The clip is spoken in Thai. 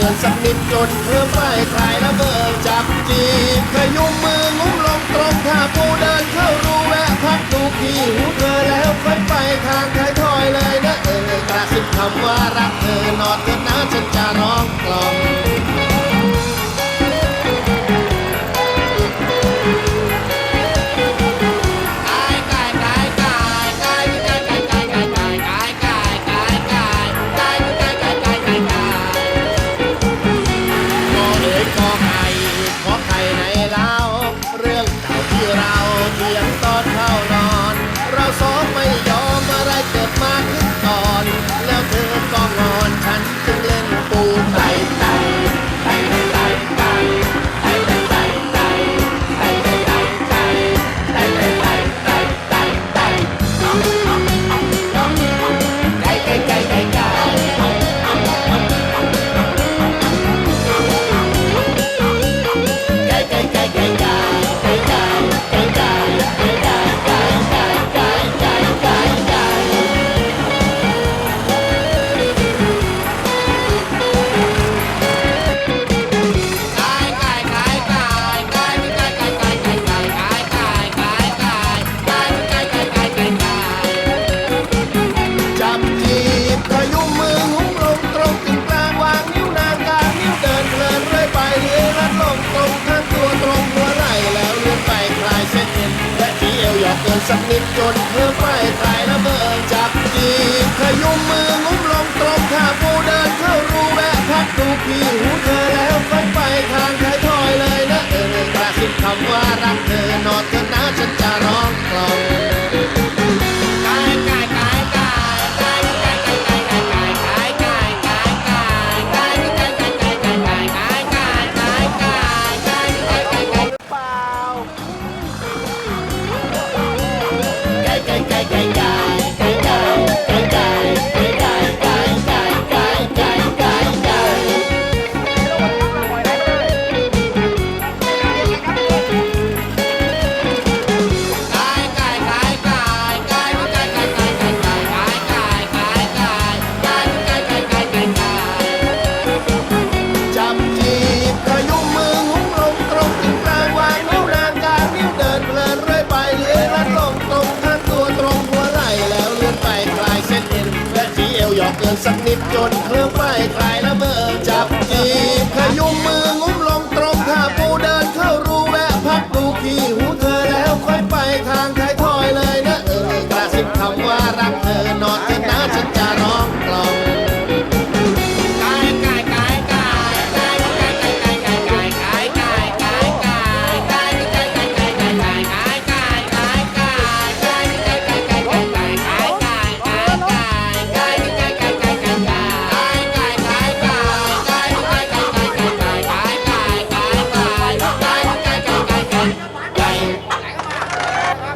เกิดสักนิดจนเพื่อไม่ายระเบิดจับจีบขยุ่มมืองุ้มลงตรงถ้าปูเดินเข้ารูแวะพักดูที่หูเธอแล้วค่อยไปทางท้ายถอยเลยนะเออกระซิบคำว่ารักเธอนอนเถอะนะฉันจะร้องกลอง สเอ็นและที่เอวหยอกเกินสักนิดจนเธอไปตายระเบิดจับจีบขยุมมืองุ้มลงตรงท่า สักนิดจนเครื่องไม้ใค